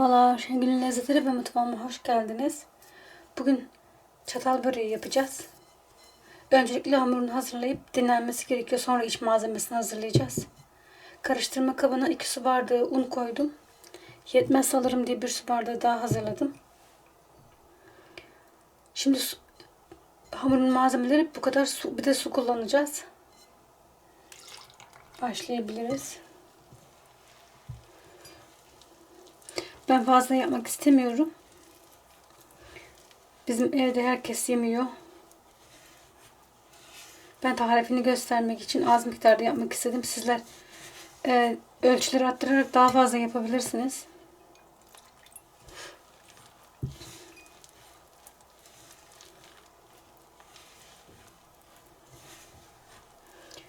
Merhabalar, Şengül'ün lezzetleri ve mutfağıma hoş geldiniz. Bugün çatal böreği yapacağız. Öncelikle hamurunu hazırlayıp dinlenmesi gerekiyor. Sonra iç malzemesini hazırlayacağız. Karıştırma kabına 2 su bardağı un koydum. Yetmez sanırım diye 1 su bardağı daha hazırladım. Şimdi su, hamurun malzemeleri bu kadar su, bir de su kullanacağız. Başlayabiliriz. Ben fazla yapmak istemiyorum. Bizim evde herkes yemiyor. Ben tarifini göstermek için az miktarda yapmak istedim. Sizler e, ölçüleri arttırarak daha fazla yapabilirsiniz.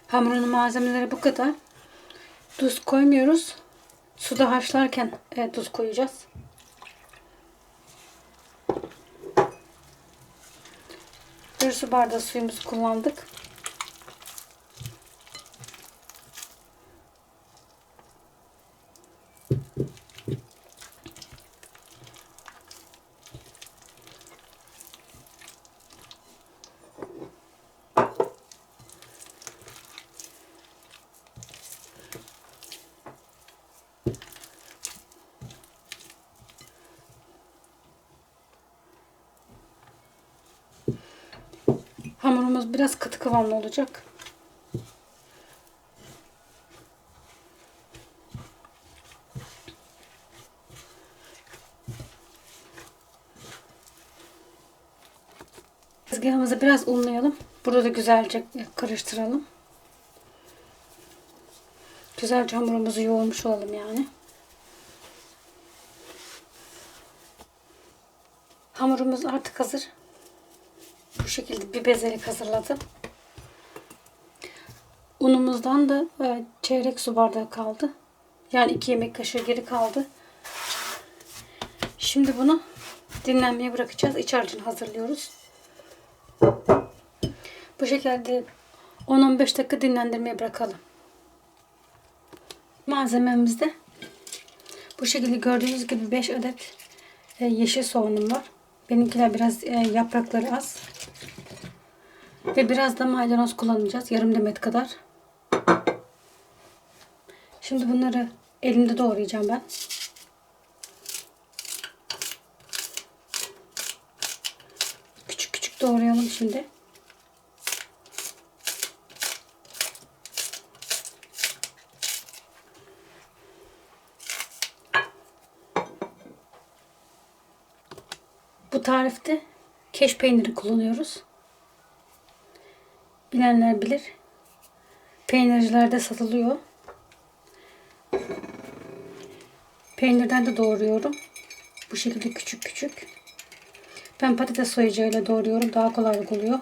Hamurun malzemeleri bu kadar. Tuz koymuyoruz. Suda haşlarken e, tuz koyacağız. Bir su bardağı suyumuzu kullandık. Hamurumuz biraz katı kıvamlı olacak. Tezgahımızı biraz unlayalım. Burada da güzelce karıştıralım. Güzelce hamurumuzu yoğurmuş olalım yani. Hamurumuz artık hazır. Şekilde bir bezelik hazırladım. Unumuzdan da e, çeyrek su bardağı kaldı. Yani iki yemek kaşığı geri kaldı. Şimdi bunu dinlenmeye bırakacağız. İç harcını hazırlıyoruz. Bu şekilde 10-15 dakika dinlendirmeye bırakalım. Malzememizde bu şekilde gördüğünüz gibi 5 adet e, yeşil soğanım var. Benimkiler biraz e, yaprakları az. Ve biraz da maydanoz kullanacağız. Yarım demet kadar. Şimdi bunları elimde doğrayacağım ben. Küçük küçük doğrayalım şimdi. Bu tarifte keş peyniri kullanıyoruz. Bilenler bilir. Peynircilerde satılıyor. Peynirden de doğruyorum. Bu şekilde küçük küçük. Ben patates soyacağıyla doğruyorum. Daha kolaylık oluyor.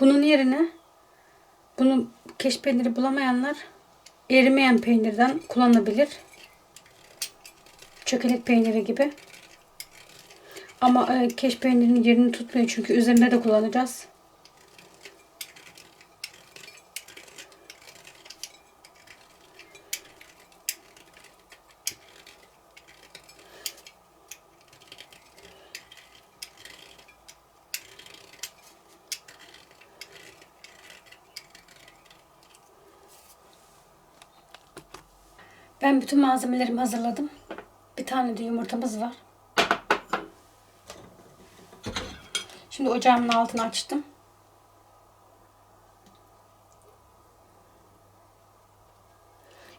Bunun yerine bunu keş peyniri bulamayanlar erimeyen peynirden kullanabilir. Çökelek peyniri gibi. Ama e, keş peynirinin yerini tutmuyor çünkü üzerinde de kullanacağız. Ben bütün malzemelerimi hazırladım. Bir tane de yumurtamız var. Şimdi ocağımın altını açtım.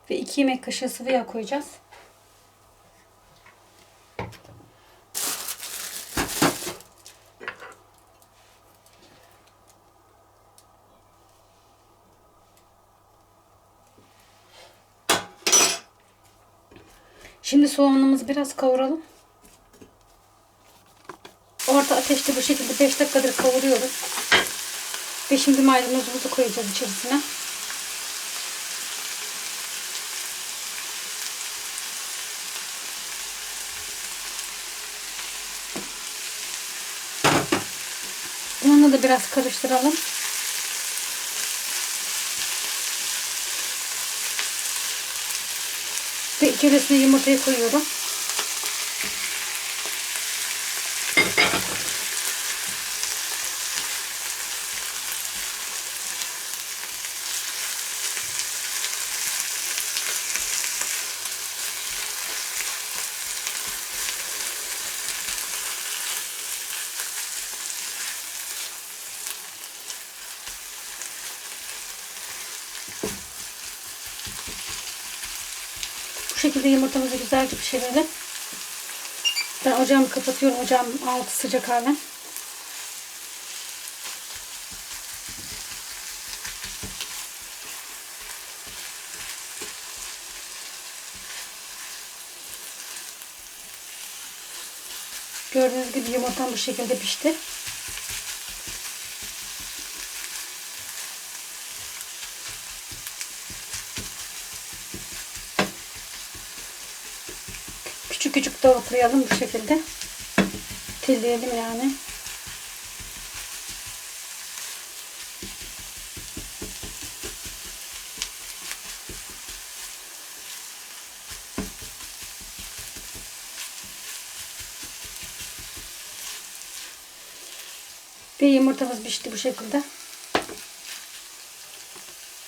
Ve 2 yemek kaşığı sıvı yağ koyacağız. Şimdi soğanımızı biraz kavuralım. Orta ateşte bu şekilde 5 dakikadır kavuruyoruz. Ve şimdi maydanozumuzu koyacağız içerisine. Bununla da biraz karıştıralım. Ve içerisine yumurtayı koyuyorum. Şekilde yumurtamızı güzelce pişirelim. Ben ocağımı kapatıyorum. Ocağım altı sıcak halen. Gördüğünüz gibi yumurtam bu şekilde pişti. Küçük doğrayalım bu şekilde. Tilleyelim yani. Ve yumurtamız pişti bu şekilde.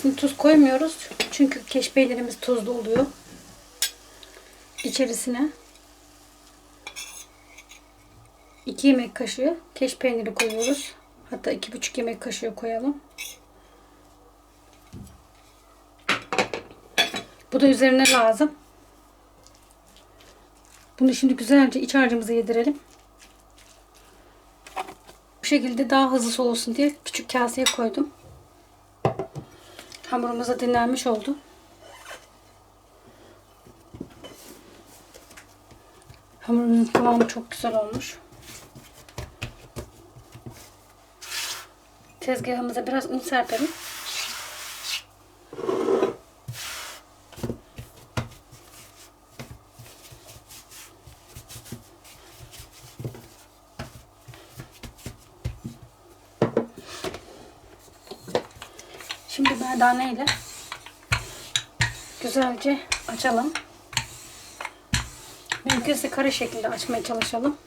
Şimdi tuz koymuyoruz. Çünkü keş peynirimiz tuzlu oluyor. İçerisine 2 yemek kaşığı keş peyniri koyuyoruz. Hatta 2,5 yemek kaşığı koyalım. Bu da üzerine lazım. Bunu şimdi güzelce iç harcımıza yedirelim. Bu şekilde daha hızlı soğusun diye küçük kaseye koydum. Hamurumuz da dinlenmiş oldu. Hamurumuzun kıvamı çok güzel olmuş. Tezgahımıza biraz un serpelim. Şimdi merdane ile güzelce açalım. Mümkünse kare şekilde açmaya çalışalım.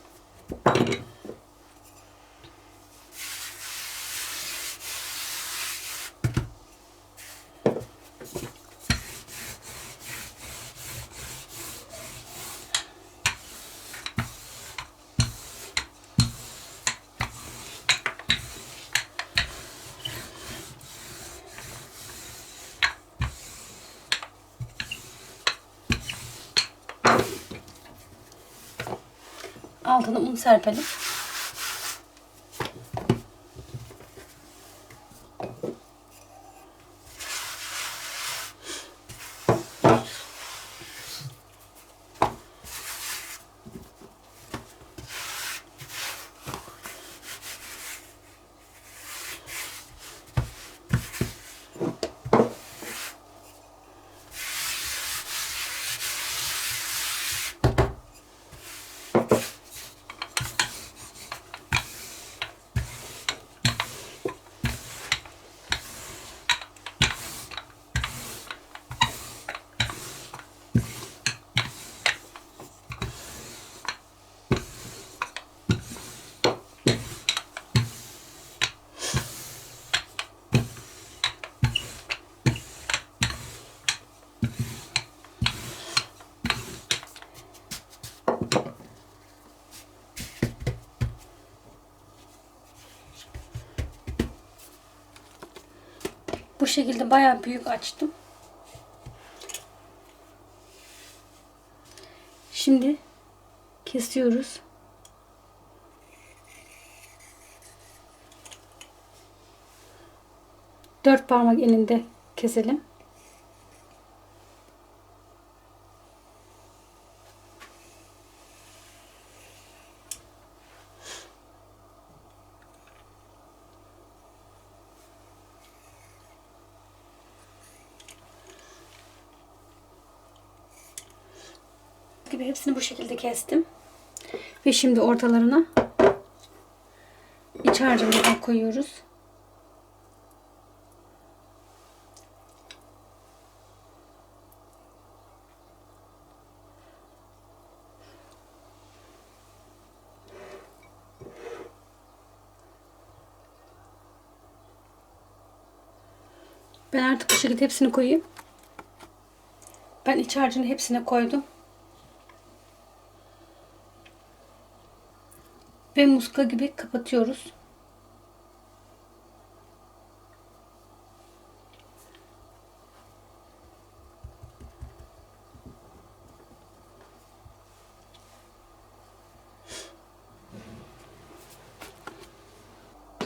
Altına un serpelim. Bu şekilde bayağı büyük açtım. Şimdi kesiyoruz. Dört parmak eninde keselim. gibi hepsini bu şekilde kestim. Ve şimdi ortalarına iç harcımızdan koyuyoruz. Ben artık bu şekilde hepsini koyayım. Ben iç harcını hepsine koydum. Ve muska gibi kapatıyoruz.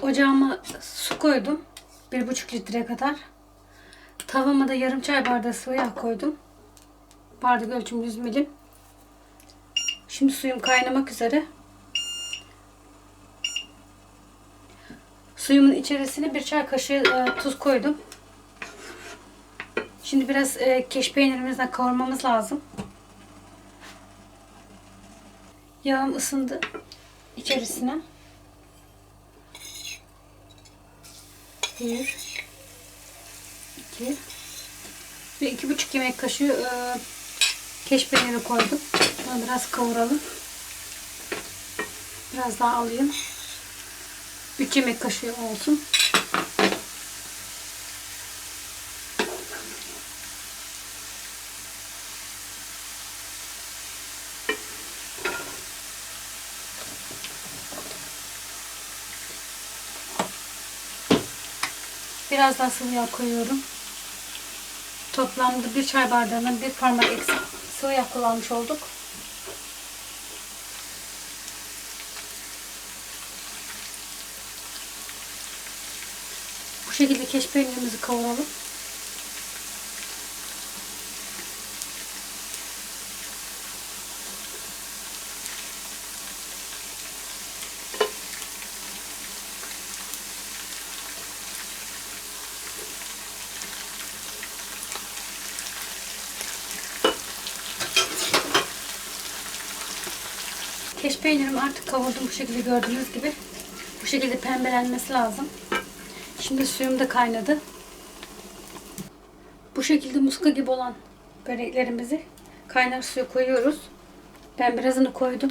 Ocağıma su koydum. Bir buçuk litre kadar. Tavama da yarım çay bardağı sıvı yağ koydum. Bardak ölçüm 100 milim. Şimdi suyum kaynamak üzere. Suyumun içerisine bir çay kaşığı e, tuz koydum. Şimdi biraz e, keş peynirimizden kavurmamız lazım. Yağım ısındı içerisine. Bir, iki ve iki buçuk yemek kaşığı e, keş peyniri koydum. Bunu biraz kavuralım. Biraz daha alayım. 3 yemek kaşığı olsun. Biraz daha sıvı yağ koyuyorum. Toplamda bir çay bardağına bir parmak eksik sıvı yağ kullanmış olduk. Bu şekilde keş kavuralım. Keş peynirimi artık kavurdum bu şekilde gördüğünüz gibi. Bu şekilde pembelenmesi lazım. Şimdi suyum da kaynadı. Bu şekilde muska gibi olan böreklerimizi kaynar suya koyuyoruz. Ben birazını koydum.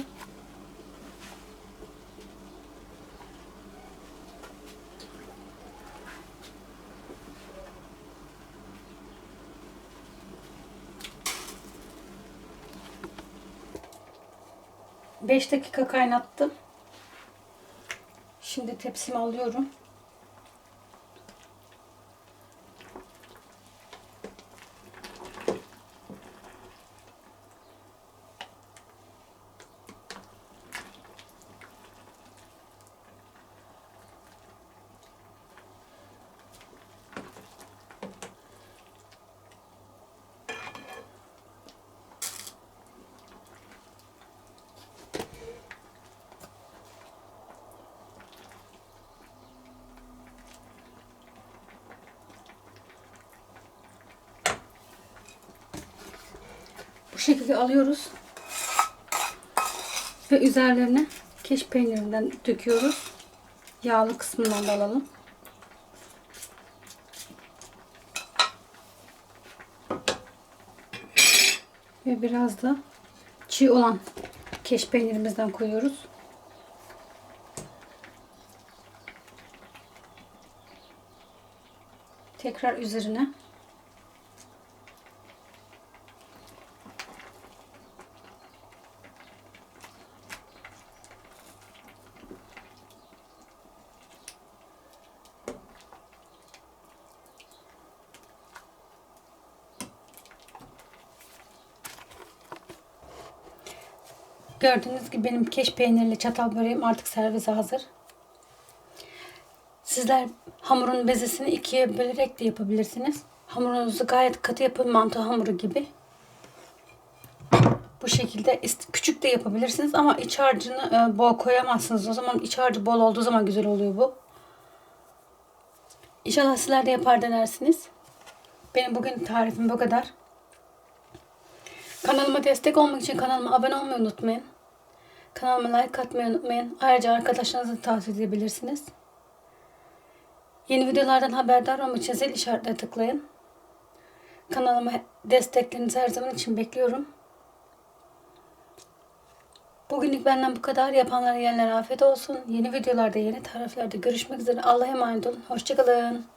Beş dakika kaynattım. Şimdi tepsimi alıyorum. Şekilde alıyoruz. Ve üzerlerine keş peynirinden döküyoruz. Yağlı kısmından da alalım. Ve biraz da çiğ olan keş peynirimizden koyuyoruz. Tekrar üzerine Gördüğünüz gibi benim keş peynirli çatal böreğim artık servise hazır. Sizler hamurun bezesini ikiye bölerek de yapabilirsiniz. Hamurunuzu gayet katı yapın mantı hamuru gibi. Bu şekilde küçük de yapabilirsiniz ama iç harcını e, bol koyamazsınız. O zaman iç harcı bol olduğu zaman güzel oluyor bu. İnşallah sizler de yapar denersiniz. Benim bugün tarifim bu kadar. Kanalıma destek olmak için kanalıma abone olmayı unutmayın. Kanalıma like atmayı unutmayın. Ayrıca arkadaşlarınızı tavsiye edebilirsiniz. Yeni videolardan haberdar olmak için zil işaretine tıklayın. Kanalıma desteklerinizi her zaman için bekliyorum. Bugünlük benden bu kadar. Yapanlara yiyenlere afiyet olsun. Yeni videolarda, yeni tariflerde görüşmek üzere. Allah'a emanet olun. Hoşçakalın.